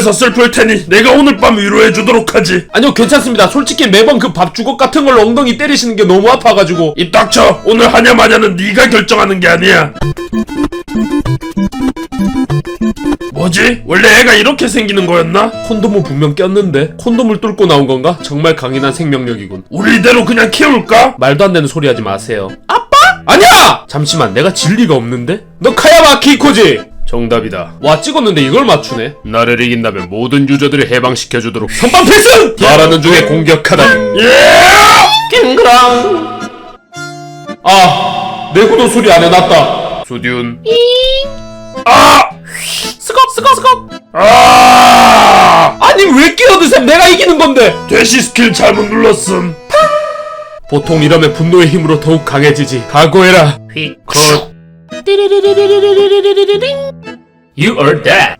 집에서 슬플 테니 내가 오늘 밤 위로해 주도록 하지. 아니요 괜찮습니다 솔직히 매번 그 밥 주걱 같은 걸로 엉덩이 때리시는 게 너무 아파가지고 입 닥쳐. 오늘 하냐 마냐는 네가 결정하는 게 아니야. 뭐지? 원래 애가 이렇게 생기는 거였나? 콘돔은 분명 꼈는데 콘돔을 뚫고 나온 건가? 정말 강인한 생명력이군 우리 이대로 그냥 키울까? 말도 안 되는 소리 하지 마세요 아빠? 아니야! 잠시만 내가 진리가 없는데? 너 카야마 키코지? 정답이다 와 찍었는데 이걸 맞추네 나를 이긴다면 모든 유저들을 해방시켜주도록 선빵 필승! 말하는 중에 공격하다니 예! 킹그랑 아 내 구도 소리 안 해놨다 수디운. 아! 스컵 스컵 스컵 아! 아니 왜 끼어드셈 내가 이기는 건데 대시 스킬 잘못 눌렀음. 보통 이러면 분노의 힘으로 더욱 강해지지 각오해라 컷. You are dead